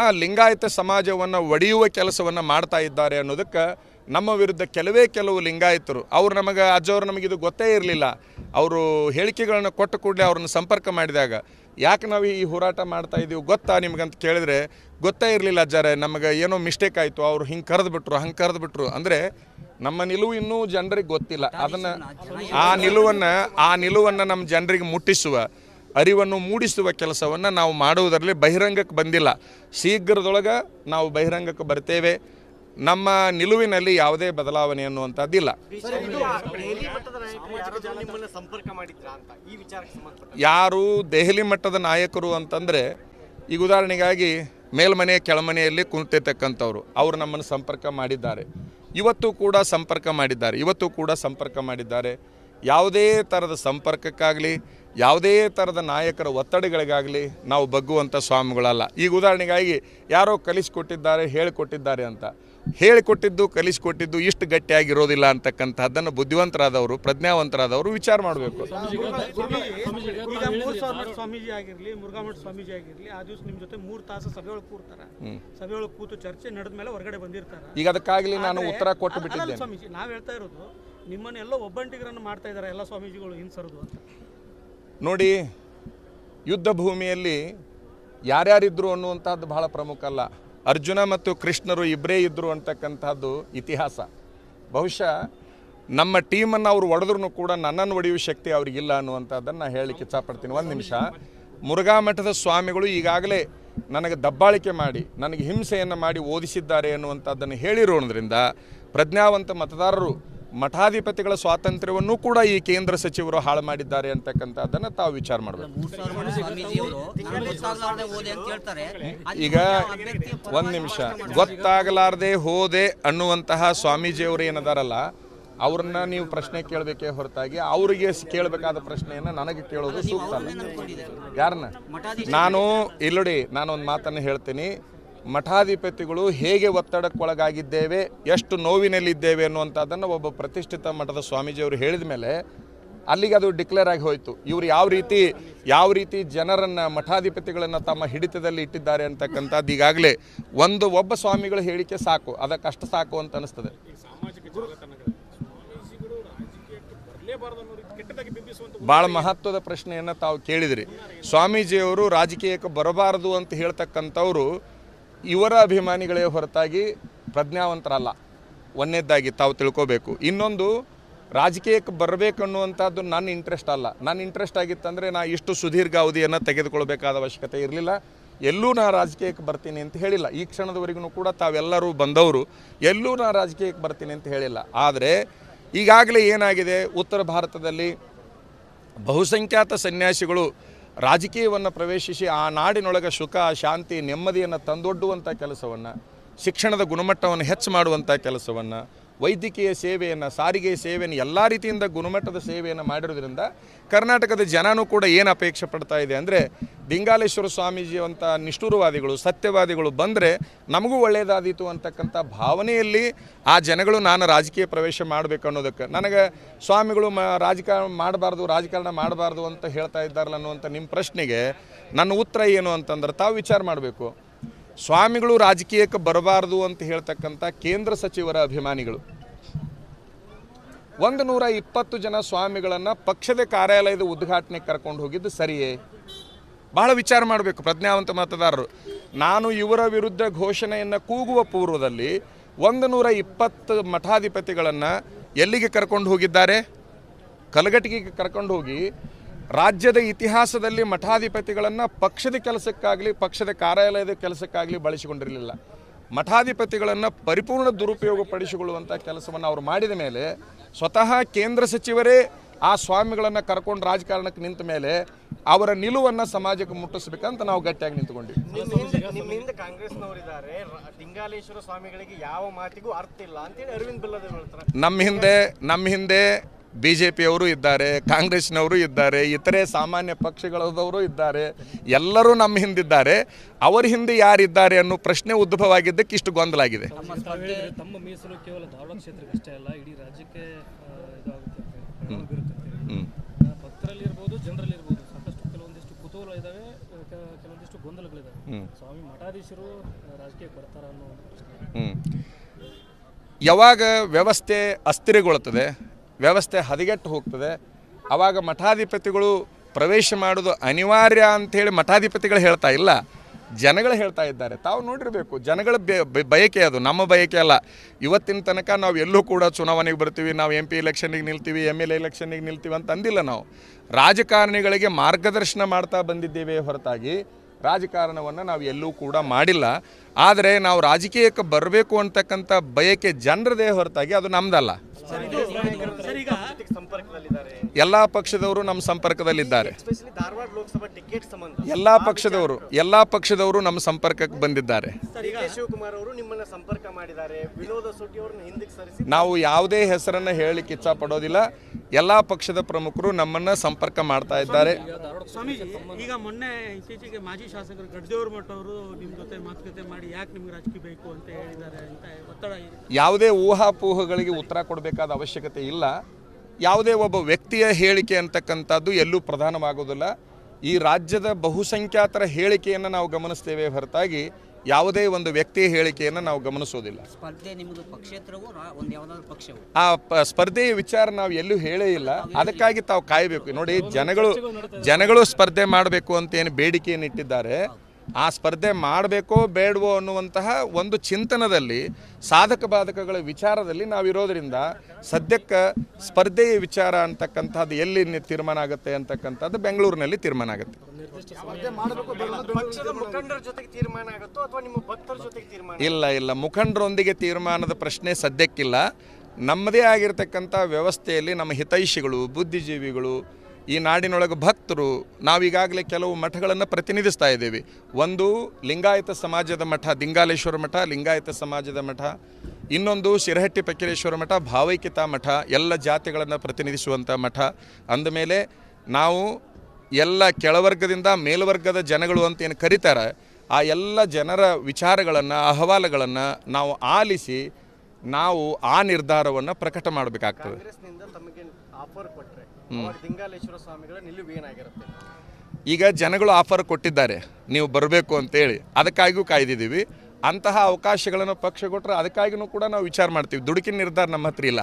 ಆ ಲಿಂಗಾಯತ ಸಮಾಜವನ್ನು ಒಡೆಯುವ ಕೆಲಸವನ್ನು ಮಾಡ್ತಾ ಇದ್ದಾರೆ ಅನ್ನೋದಕ್ಕೆ ನಮ್ಮ ವಿರುದ್ಧ ಕೆಲವೇ ಕೆಲವು ಲಿಂಗಾಯತರು ಅವ್ರು ನಮಗೆ ಅಜ್ಜವ್ರು ನಮಗೆ ಇದು ಗೊತ್ತೇ ಇರಲಿಲ್ಲ. ಅವರು ಹೇಳಿಕೆಗಳನ್ನು ಕೊಟ್ಟ ಕೂಡಲೇ ಅವ್ರನ್ನ ಸಂಪರ್ಕ ಮಾಡಿದಾಗ ಯಾಕೆ ನಾವು ಈ ಹೋರಾಟ ಮಾಡ್ತಾ ಇದ್ದೀವಿ ಗೊತ್ತಾ ನಿಮಗಂತ ಕೇಳಿದ್ರೆ? ಗೊತ್ತೇ ಇರಲಿಲ್ಲ ಅಜ್ಜಾರೆ ನಮಗೆ ಏನೋ ಮಿಸ್ಟೇಕ್ ಆಯಿತು ಅವರು ಹಿಂಗೆ ಕರೆದು ಬಿಟ್ರು ಹಂಗೆ ಕರೆದು ಬಿಟ್ರು ಅಂದರೆ ನಮ್ಮ ನಿಲುವು ಇನ್ನೂ ಜನರಿಗೆ ಗೊತ್ತಿಲ್ಲ. ಅದನ್ನು ಆ ನಿಲುವನ್ನು ಆ ನಿಲುವನ್ನು ನಮ್ಮ ಜನರಿಗೆ ಮುಟ್ಟಿಸುವ ಅರಿವನ್ನು ಮೂಡಿಸುವ ಕೆಲಸವನ್ನು ನಾವು ಮಾಡುವುದರಲ್ಲಿ ಬಹಿರಂಗಕ್ಕೆ ಬಂದಿಲ್ಲ. ಶೀಘ್ರದೊಳಗೆ ನಾವು ಬಹಿರಂಗಕ್ಕೆ ಬರ್ತೇವೆ. ನಮ್ಮ ನಿಲುವಿನಲ್ಲಿ ಯಾವುದೇ ಬದಲಾವಣೆ ಅನ್ನುವಂಥದ್ದಿಲ್ಲ ಯಾರು ದೆಹಲಿ ಮಟ್ಟದ ನಾಯಕರು ಅಂತಂದರೆ ಈಗ ಉದಾಹರಣೆಗಾಗಿ ಮೇಲ್ಮನೆ ಕೆಳಮನೆಯಲ್ಲಿ ಕುಂತಿರ್ತಕ್ಕಂಥವ್ರು ಅವರು ನಮ್ಮನ್ನು ಸಂಪರ್ಕ ಮಾಡಿದ್ದಾರೆ. ಇವತ್ತು ಕೂಡ ಸಂಪರ್ಕ ಮಾಡಿದ್ದಾರೆ ಇವತ್ತು ಕೂಡ ಸಂಪರ್ಕ ಮಾಡಿದ್ದಾರೆ. ಯಾವುದೇ ಥರದ ಸಂಪರ್ಕಕ್ಕಾಗಲಿ ಯಾವುದೇ ಥರದ ನಾಯಕರ ಒತ್ತಡಗಳಿಗಾಗಲಿ ನಾವು ಬಗ್ಗುವಂಥ ಸ್ವಾಮಿಗಳಲ್ಲ. ಈಗ ಉದಾಹರಣೆಗಾಗಿ ಯಾರೋ ಕಲಿಸಿಕೊಟ್ಟಿದ್ದಾರೆ ಹೇಳಿಕೊಟ್ಟಿದ್ದಾರೆ ಅಂತ. ಹೇಳಿಕೊಟ್ಟಿದ್ದು ಕಲಿಸಿಕೊಟ್ಟಿದ್ದು ಇಷ್ಟು ಗಟ್ಟಿಯಾಗಿರೋದಿಲ್ಲ ಅಂತಕ್ಕಂಥದ್ದನ್ನು ಬುದ್ಧಿವಂತರಾದವರು ಪ್ರಜ್ಞಾವಂತರಾದವರು ವಿಚಾರ ಮಾಡಬೇಕು. ಸ್ವಾಮೀಜಿ ಆಗಿರಲಿ ಮುರುಘಾಮಠ ಸ್ವಾಮೀಜಿ ಆಗಿರಲಿ ಆ ದಿವಸ ನಿಮ್ಮ ಜೊತೆ ಮೂರು ತಾಸು ಸಭೆಯೊಳಗೆ ಕೂರ್ತಾರ. ಸಭೆಯೊಳಗೆ ಕೂತು ಚರ್ಚೆ ನಡೆದ ಮೇಲೆ ಹೊರಗಡೆ ಬಂದಿರ್ತಾರ. ಈಗ ಅದಕ್ಕಾಗಲಿ ನಾನು ಉತ್ತರ ಕೊಟ್ಟು ಬಿಟ್ಟಿದ್ದೇನೆ. ಸ್ವಾಮೀಜಿ ನಾವ್ ಹೇಳ್ತಾ ಇರೋದು ನಿಮ್ಮನ್ನೆಲ್ಲ ಒಬ್ಬಂಟಿಗರನ್ನು ಮಾಡ್ತಾ ಇದ್ದಾರೆ ಎಲ್ಲ ಸ್ವಾಮೀಜಿಗಳು ಹಿಂಸರದು ಅಂತ. ನೋಡಿ, ಯುದ್ಧ ಭೂಮಿಯಲ್ಲಿ ಯಾರ್ಯಾರಿದ್ರು ಅನ್ನುವಂಥದ್ದು ಬಹಳ ಪ್ರಮುಖ ಅಲ್ಲ. ಅರ್ಜುನ ಮತ್ತು ಕೃಷ್ಣರು ಇಬ್ಬರೇ ಇದ್ದರು ಅಂತಕ್ಕಂಥದ್ದು ಇತಿಹಾಸ. ಬಹುಶಃ ನಮ್ಮ ಟೀಮನ್ನು ಅವರು ಒಡೆದ್ರೂ ಕೂಡ ನನ್ನನ್ನು ಒಡೆಯುವ ಶಕ್ತಿ ಅವ್ರಿಗಿಲ್ಲ ಅನ್ನುವಂಥದ್ದನ್ನು ನಾನು ಹೇಳಲಿಕ್ಕೆ ಇಚ್ಛಪಡ್ತೀನಿ. ಒಂದು ನಿಮಿಷ. ಮುರುಘಾ ಮಠದ ಸ್ವಾಮಿಗಳು ಈಗಾಗಲೇ ನನಗೆ ದಬ್ಬಾಳಿಕೆ ಮಾಡಿ, ನನಗೆ ಹಿಂಸೆಯನ್ನು ಮಾಡಿ ಓದಿಸಿದ್ದಾರೆ ಅನ್ನುವಂಥದ್ದನ್ನು ಹೇಳಿರೋದ್ರಿಂದ ಪ್ರಜ್ಞಾವಂತ ಮತದಾರರು ಮಠಾಧಿಪತಿಗಳ ಸ್ವಾತಂತ್ರ್ಯವನ್ನು ಕೂಡ ಈ ಕೇಂದ್ರ ಸಚಿವರು ಹಾಳು ಮಾಡಿದ್ದಾರೆ ಅಂತಕ್ಕಂಥದ್ದನ್ನು ತಾವು ವಿಚಾರ ಮಾಡಬೇಕು. ಈಗ ಒಂದು ನಿಮಿಷ. ಗೊತ್ತಾಗಲಾರದೆ ಹೋದೆ ಅನ್ನುವಂತಹ ಸ್ವಾಮೀಜಿಯವರು ಏನದಾರಲ್ಲ ಅವ್ರನ್ನ ನೀವು ಪ್ರಶ್ನೆ ಕೇಳಬೇಕೇ ಹೊರತಾಗಿ ಅವರಿಗೆ ಕೇಳಬೇಕಾದ ಪ್ರಶ್ನೆಯನ್ನು ನನಗೆ ಕೇಳೋದು ಸೂಕ್ತ ಯಾರನ್ನ? ನಾನು ಇಲ್ಲಡಿ ನಾನು ಒಂದು ಮಾತನ್ನು ಹೇಳ್ತೀನಿ. ಮಠಾಧಿಪತಿಗಳು ಹೇಗೆ ಒತ್ತಡಕ್ಕೊಳಗಾಗಿದ್ದೇವೆ ಎಷ್ಟು ನೋವಿನಲ್ಲಿದ್ದೇವೆ ಅನ್ನುವಂಥದ್ದನ್ನು ಒಬ್ಬ ಪ್ರತಿಷ್ಠಿತ ಮಠದ ಸ್ವಾಮೀಜಿಯವರು ಹೇಳಿದ ಮೇಲೆ ಅಲ್ಲಿಗೆ ಅದು ಡಿಕ್ಲೇರ್ ಆಗಿ ಹೋಯಿತು. ಇವರು ಯಾವ ರೀತಿ ಯಾವ ರೀತಿ ಜನರನ್ನು ಮಠಾಧಿಪತಿಗಳನ್ನು ತಮ್ಮ ಹಿಡಿತದಲ್ಲಿ ಇಟ್ಟಿದ್ದಾರೆ ಅಂತಕ್ಕಂಥದ್ದು ಈಗಾಗಲೇ ಒಂದು ಒಬ್ಬ ಸ್ವಾಮಿಗಳು ಹೇಳಿಕೆ ಸಾಕು ಅದಕ್ಕಷ್ಟು ಸಾಕು ಅಂತ ಅನಿಸ್ತದೆ. ಭಾಳ ಮಹತ್ವದ ಪ್ರಶ್ನೆಯನ್ನು ತಾವು ಕೇಳಿದಿರಿ. ಸ್ವಾಮೀಜಿಯವರು ರಾಜಕೀಯಕ್ಕೆ ಬರಬಾರದು ಅಂತ ಹೇಳ್ತಕ್ಕಂಥವ್ರು ಇವರ ಅಭಿಮಾನಿಗಳೇ ಹೊರತಾಗಿ ಪ್ರಜ್ಞಾವಂತರಲ್ಲ. ಒಂದನೇದಾಗಿ ತಾವು ತಿಳ್ಕೋಬೇಕು. ಇನ್ನೊಂದು, ರಾಜಕೀಯಕ್ಕೆ ಬರಬೇಕನ್ನುವಂಥದ್ದು ನನ್ನ ಇಂಟ್ರೆಸ್ಟ್ ಅಲ್ಲ. ನನ್ನ ಇಂಟ್ರೆಸ್ಟ್ ಆಗಿತ್ತಂದರೆ ನಾ ಇಷ್ಟು ಸುದೀರ್ಘ ಅವಧಿಯನ್ನು ತೆಗೆದುಕೊಳ್ಬೇಕಾದ ಅವಶ್ಯಕತೆ ಇರಲಿಲ್ಲ. ಎಲ್ಲೂ ನಾ ರಾಜಕೀಯಕ್ಕೆ ಬರ್ತೀನಿ ಅಂತ ಹೇಳಿಲ್ಲ. ಈ ಕ್ಷಣದವರೆಗೂ ಕೂಡ ತಾವೆಲ್ಲರೂ ಬಂದವರು ಎಲ್ಲೂ ನಾ ರಾಜಕೀಯಕ್ಕೆ ಬರ್ತೀನಿ ಅಂತ ಹೇಳಿಲ್ಲ. ಆದರೆ, ಈಗಾಗಲೇ ಏನಾಗಿದೆ? ಉತ್ತರ ಭಾರತದಲ್ಲಿ ಬಹುಸಂಖ್ಯಾತ ಸನ್ಯಾಸಿಗಳು ರಾಜಕೀಯವನ್ನು ಪ್ರವೇಶಿಸಿ ಆ ನಾಡಿನೊಳಗೆ ಸುಖ ಶಾಂತಿ ನೆಮ್ಮದಿಯನ್ನು ತಂದೊಡ್ಡುವಂಥ ಕೆಲಸವನ್ನು ಶಿಕ್ಷಣದ ಗುಣಮಟ್ಟವನ್ನು ಹೆಚ್ಚು ಮಾಡುವಂಥ ಕೆಲಸವನ್ನು ವೈದ್ಯಕೀಯ ಸೇವೆಯನ್ನು, ಸಾರಿಗೆ ಸೇವೆಯನ್ನು, ಎಲ್ಲ ರೀತಿಯಿಂದ ಗುಣಮಟ್ಟದ ಸೇವೆಯನ್ನು ಮಾಡಿರೋದ್ರಿಂದ ಕರ್ನಾಟಕದ ಜನನೂ ಕೂಡ ಏನು ಅಪೇಕ್ಷೆ ಪಡ್ತಾ ಇದೆ ಅಂದರೆ ದಿಂಗಾಲೇಶ್ವರ ಸ್ವಾಮೀಜಿಯಂಥ ನಿಷ್ಠುರವಾದಿಗಳು, ಸತ್ಯವಾದಿಗಳು ಬಂದರೆ ನಮಗೂ ಒಳ್ಳೆಯದಾದೀತು ಅಂತಕ್ಕಂಥ ಭಾವನೆಯಲ್ಲಿ ಆ ಜನಗಳು ನಾನು ರಾಜಕೀಯ ಪ್ರವೇಶ ಮಾಡಬೇಕು ಅನ್ನೋದಕ್ಕೆ. ನನಗೆ ಸ್ವಾಮಿಗಳು ಮ ರಾಜಕಾರಣ ಮಾಡಬಾರ್ದು ರಾಜಕಾರಣ ಮಾಡಬಾರ್ದು ಅಂತ ಹೇಳ್ತಾ ಇದ್ದಾರಲ್ಲ ಅನ್ನುವಂಥ ನಿಮ್ಮ ಪ್ರಶ್ನೆಗೆ ನನ್ನ ಉತ್ತರ ಏನು ಅಂತಂದ್ರೆ ತಾವು ವಿಚಾರ ಮಾಡಬೇಕು. ಸ್ವಾಮಿಗಳು ರಾಜಕೀಯಕ್ಕೆ ಬರಬಾರ್ದು ಅಂತ ಹೇಳ್ತಕ್ಕಂಥ ಕೇಂದ್ರ ಸಚಿವರ ಅಭಿಮಾನಿಗಳು. ಒಂದು ನೂರ ಇಪ್ಪತ್ತು ಜನ ಸ್ವಾಮಿಗಳನ್ನು ಪಕ್ಷದ ಕಾರ್ಯಾಲಯದ ಉದ್ಘಾಟನೆಗೆ ಕರ್ಕೊಂಡು ಹೋಗಿದ್ದು ಸರಿಯೇ? ಬಹಳ ವಿಚಾರ ಮಾಡಬೇಕು ಪ್ರಜ್ಞಾವಂತ ಮತದಾರರು. ನಾನು ಇವರ ವಿರುದ್ಧ ಘೋಷಣೆಯನ್ನು ಕೂಗುವ ಪೂರ್ವದಲ್ಲಿ ಒಂದು ನೂರ ಇಪ್ಪತ್ತು ಮಠಾಧಿಪತಿಗಳನ್ನು ಎಲ್ಲಿಗೆ ಕರ್ಕೊಂಡು ಹೋಗಿದ್ದಾರೆ? ಕಲಘಟಗಿಗೆ ಕರ್ಕೊಂಡು ಹೋಗಿ ರಾಜ್ಯದ ಇತಿಹಾಸದಲ್ಲಿ ಮಠಾಧಿಪತಿಗಳನ್ನು ಪಕ್ಷದ ಕೆಲಸಕ್ಕಾಗಲಿ ಪಕ್ಷದ ಕಾರ್ಯಾಲಯದ ಕೆಲಸಕ್ಕಾಗಲಿ ಬಳಸಿಕೊಂಡಿರಲಿಲ್ಲ. ಮಠಾಧಿಪತಿಗಳನ್ನು ಪರಿಪೂರ್ಣ ದುರುಪಯೋಗ ಪಡಿಸಿಕೊಳ್ಳುವಂಥ ಕೆಲಸವನ್ನು ಅವರು ಮಾಡಿದ ಮೇಲೆ ಸ್ವತಃ ಕೇಂದ್ರ ಸಚಿವರೇ ಆ ಸ್ವಾಮಿಗಳನ್ನು ಕರ್ಕೊಂಡು ರಾಜಕಾರಣಕ್ಕೆ ನಿಂತ ಮೇಲೆ ಅವರ ನಿಲುವನ್ನು ಸಮಾಜಕ್ಕೆ ಮುಟ್ಟಿಸ್ಬೇಕಂತ ನಾವು ಗಟ್ಟಿಯಾಗಿ ನಿಂತ್ಕೊಂಡಿವಿ. ಕಾಂಗ್ರೆಸ್ನವರಿದ್ದಾರೆ ಲಿಂಗಾಲೇಶ್ವರ ಸ್ವಾಮಿಗಳಿಗೆ ಯಾವ ಮಾತಿಗೂ ಅರ್ಥ ಇಲ್ಲ ಅಂತೇಳಿ ಅರವಿಂದ್ ನಮ್ಮ ಹಿಂದೆ ನಮ್ಮ ಹಿಂದೆ ಬಿ ಜೆ ಪಿಯವರು ಇದ್ದಾರೆ ಕಾಂಗ್ರೆಸ್ನವರು ಇದ್ದಾರೆ ಇತರೆ ಸಾಮಾನ್ಯ ಪಕ್ಷಗಳದವರು ಇದ್ದಾರೆ ಎಲ್ಲರೂ ನಮ್ಮ ಹಿಂದಿದ್ದಾರೆ. ಅವರ ಹಿಂದೆ ಯಾರಿದ್ದಾರೆ ಅನ್ನೋ ಪ್ರಶ್ನೆ ಉದ್ಭವವಾಗಿದ್ದಕ್ಕೆ ಇಷ್ಟು ಗೊಂದಲ ಆಗಿದೆ ತಾವು ತಮ್ಮ ಮೀಸಲು ಕೇವಲ ಧಾರವಾಡ ಕ್ಷೇತ್ರಕ್ಕೆ ಅಲ್ಲ ಇಡೀ ರಾಜ್ಯಕ್ಕೆ ಇದಾಗುತ್ತೆ ಅಂತ ಹೇಳಿ, ಬೀರುತ್ತೆ ಅಂತ ಹೇಳಿ. ಹ್ಮ್. ಆ, ಭಕ್ತರಲ್ಲಿ ಜನರಲ್ಲಿ ಇರ್ಬೋದು ಸಾಕಷ್ಟು ಕೆಲವೊಂದಿಷ್ಟು ಕುತೂಹಲ ಇದ್ದಾವೆ ಕೆಲವೊಂದಿಷ್ಟು ಗೊಂದಲಗಳಿದ್ದಾವೆ ಸ್ವಾಮಿ ಮಠಾಧೀಶರು ರಾಜಕೀಯಕ್ಕೆ ಬರ್ತಾರ ಅನ್ನೋ ಹ್ಮ್. ಯಾವಾಗ ವ್ಯವಸ್ಥೆ ಅಸ್ಥಿರಗೊಳ್ಳುತ್ತದೆ? ವ್ಯವಸ್ಥೆ ಹದಗೆಟ್ಟು ಹೋಗ್ತದೆ. ಆವಾಗ ಮಠಾಧಿಪತಿಗಳು ಪ್ರವೇಶ ಮಾಡೋದು ಅನಿವಾರ್ಯ ಅಂಥೇಳಿ ಮಠಾಧಿಪತಿಗಳು ಹೇಳ್ತಾ ಇಲ್ಲ. ಜನಗಳು ಹೇಳ್ತಾ ಇದ್ದಾರೆ. ತಾವು ನೋಡಿರಬೇಕು, ಜನಗಳ ಬಯಕೆ ಅದು. ನಮ್ಮ ಬಯಕೆ ಅಲ್ಲ. ಇವತ್ತಿನ ತನಕ ನಾವು ಎಲ್ಲೂ ಕೂಡ ಚುನಾವಣೆಗೆ ಬರ್ತೀವಿ, ನಾವು ಎಂ ಪಿ ಎಲೆಕ್ಷನ್ನಿಗೆ ನಿಲ್ತೀವಿ ಎಂ ಎಲ್ ಎ ಎಲೆಕ್ಷನ್ನಿಗೆ ನಿಲ್ತೀವಿ ಅಂತ ಅಂದಿಲ್ಲ ನಾವು. ರಾಜಕಾರಣಿಗಳಿಗೆ ಮಾರ್ಗದರ್ಶನ ಮಾಡ್ತಾ ಬಂದಿದ್ದೇವೆ ಹೊರತಾಗಿ ರಾಜಕಾರಣವನ್ನು ನಾವು ಎಲ್ಲೂ ಕೂಡ ಮಾಡಿಲ್ಲ. ಆದರೆ ನಾವು ರಾಜಕೀಯಕ್ಕೆ ಬರಬೇಕು ಅಂತಕ್ಕಂಥ ಬಯಕೆ ಜನರದೇ ಹೊರತಾಗಿ ಅದು ನಮ್ದಲ್ಲ. ಸರ್ ಈಗ ಸಂಪರ್ಕದಲ್ಲಿದ್ದಾರೆ. ಎಲ್ಲ ಪಕ್ಷದವರು ನಮ್ಮ ಸಂಪರ್ಕದಲ್ಲಿದ್ದಾರೆ. ಎಸ್ಪೆಷಲಿ ಧಾರವಾಡ ಲೋಕಸಭಾ ಟಿಕೆಟ್ ಸಂಬಂಧ. ಎಲ್ಲ ಪಕ್ಷದವರು ಎಲ್ಲ ಪಕ್ಷದವರು ನಮ್ಮ ಸಂಪರ್ಕಕ್ಕೆ ಬಂದಿದ್ದಾರೆ. ನಾವು ಯಾವುದೇ ಹೆಸರನ್ನು ಹೇಳಲಿಕ್ಕೆ ಇಚ್ಛಪಡೋದಿಲ್ಲ. ಎಲ್ಲ ಪಕ್ಷದ ಪ್ರಮುಖರು ನಮ್ಮನ್ನ ಸಂಪರ್ಕ ಮಾಡ್ತಾ ಇದ್ದಾರೆ. ಈಗ ಮೊನ್ನೆ ಇತ್ತೀಚೆಗೆ ಮಾಜಿ ಶಾಸಕರು ಗಡ್ದೇವ್ರ ಮಠ ಅವರು ನಿಮ್ಮ ಜೊತೆ ಮಾತುಕತೆ ಮಾಡಿ ಯಾಕೆ ನಿಮ್ಗೆ ರಾಜಕೀಯ ಬೇಕು ಅಂತ ಹೇಳಿದ್ದಾರೆ ಅಂತ ಒತ್ತಡ ಯಾವುದೇ ಊಹಾಪೋಹಗಳಿಗೆ ಉತ್ತರ ಕೊಡಬೇಕಾದ ಅವಶ್ಯಕತೆ ಇಲ್ಲ. ಯಾವುದೇ ಒಬ್ಬ ವ್ಯಕ್ತಿಯ ಹೇಳಿಕೆ ಅಂತಕ್ಕಂಥದ್ದು ಎಲ್ಲೂ ಪ್ರಧಾನವಾಗುವುದಿಲ್ಲ. ಈ ರಾಜ್ಯದ ಬಹುಸಂಖ್ಯಾತರ ಹೇಳಿಕೆಯನ್ನು ನಾವು ಗಮನಿಸ್ತೇವೆ ಹೊರತಾಗಿ ಯಾವುದೇ ಒಂದು ವ್ಯಕ್ತಿಯ ಹೇಳಿಕೆಯನ್ನು ನಾವು ಗಮನಿಸೋದಿಲ್ಲ. ಆ ಸ್ಪರ್ಧೆಯ ವಿಚಾರ ನಾವು ಎಲ್ಲೂ ಹೇಳೇ ಇಲ್ಲ. ಅದಕ್ಕಾಗಿ ತಾವು ಕಾಯಬೇಕು. ನೋಡಿ ಜನಗಳು ಜನಗಳು ಸ್ಪರ್ಧೆ ಮಾಡಬೇಕು ಅಂತ ಏನು ಬೇಡಿಕೆಯನ್ನು ಇಟ್ಟಿದ್ದಾರೆ ಆ ಸ್ಪರ್ಧೆ ಮಾಡಬೇಕೋ ಬೇಡವೋ ಅನ್ನುವಂತಹ ಒಂದು ಚಿಂತನದಲ್ಲಿ ಸಾಧಕ ಬಾಧಕಗಳ ವಿಚಾರದಲ್ಲಿ ನಾವಿರೋದ್ರಿಂದ ಸದ್ಯಕ್ಕೆ ಸ್ಪರ್ಧೆಯ ವಿಚಾರ ಅಂತಕ್ಕಂಥದ್ದು ಎಲ್ಲಿ ತೀರ್ಮಾನ ಆಗುತ್ತೆ ಅಂತಕ್ಕಂಥದ್ದು ಬೆಂಗಳೂರಿನಲ್ಲಿ ತೀರ್ಮಾನ ಆಗುತ್ತೆ. ಪಕ್ಷದ ಮುಖಂಡರ ಜೊತೆಗೆ ತೀರ್ಮಾನ ಅಥವಾ ನಿಮ್ಮ ಭಕ್ತರ ಜೊತೆಗೆ ತೀರ್ಮಾನ ಇಲ್ಲ ಇಲ್ಲ. ಮುಖಂಡರೊಂದಿಗೆ ತೀರ್ಮಾನದ ಪ್ರಶ್ನೆ ಸದ್ಯಕ್ಕಿಲ್ಲ. ನಮ್ಮದೇ ಆಗಿರತಕ್ಕಂಥ ವ್ಯವಸ್ಥೆಯಲ್ಲಿ ನಮ್ಮ ಹಿತೈಷಿಗಳು ಬುದ್ಧಿಜೀವಿಗಳು ಈ ನಾಡಿನೊಳಗೆ ಭಕ್ತರು ನಾವೀಗಾಗಲೇ ಕೆಲವು ಮಠಗಳನ್ನು ಪ್ರತಿನಿಧಿಸ್ತಾ ಇದ್ದೇವೆ. ಒಂದು ಲಿಂಗಾಯತ ಸಮಾಜದ ಮಠ, ದಿಂಗಾಲೇಶ್ವರ ಮಠ, ಲಿಂಗಾಯತ ಸಮಾಜದ ಮಠ. ಇನ್ನೊಂದು ಶಿರಹಟ್ಟಿ ಪಕ್ಕಿರೇಶ್ವರ ಮಠ, ಭಾವೈಕ್ಯತಾ ಮಠ, ಎಲ್ಲ ಜಾತಿಗಳನ್ನು ಪ್ರತಿನಿಧಿಸುವಂಥ ಮಠ. ಅಂದಮೇಲೆ ನಾವು ಎಲ್ಲ ಕೆಳವರ್ಗದಿಂದ ಮೇಲ್ವರ್ಗದ ಜನಗಳು ಅಂತ ಏನು ಕರೀತಾರೆ, ಆ ಎಲ್ಲ ಜನರ ವಿಚಾರಗಳನ್ನು, ಅಹವಾಲುಗಳನ್ನು ನಾವು ಆಲಿಸಿ ನಾವು ಆ ನಿರ್ಧಾರವನ್ನು ಪ್ರಕಟ ಮಾಡಬೇಕಾಗ್ತದೆ. ಅವಾಗ ದಿಂಗಾಲೇಶ್ವರ ಸ್ವಾಮಿಗಳ ನಿಲುವು ಏನಾಗಿರುತ್ತೆ? ಈಗ ಜನಗಳು ಆಫರ್ ಕೊಟ್ಟಿದ್ದಾರೆ ನೀವು ಬರಬೇಕು ಅಂತೇಳಿ. ಅದಕ್ಕಾಗಿಯೂ ಕಾಯ್ದಿದ್ದೀವಿ. ಅಂತಹ ಅವಕಾಶಗಳನ್ನು ಪಕ್ಷ ಕೊಟ್ಟರೆ ಅದಕ್ಕಾಗಿಯೂ ಕೂಡ ನಾವು ವಿಚಾರ ಮಾಡ್ತೀವಿ. ದುಡುಕಿನ ನಿರ್ಧಾರ ನಮ್ಮ ಹತ್ರ ಇಲ್ಲ.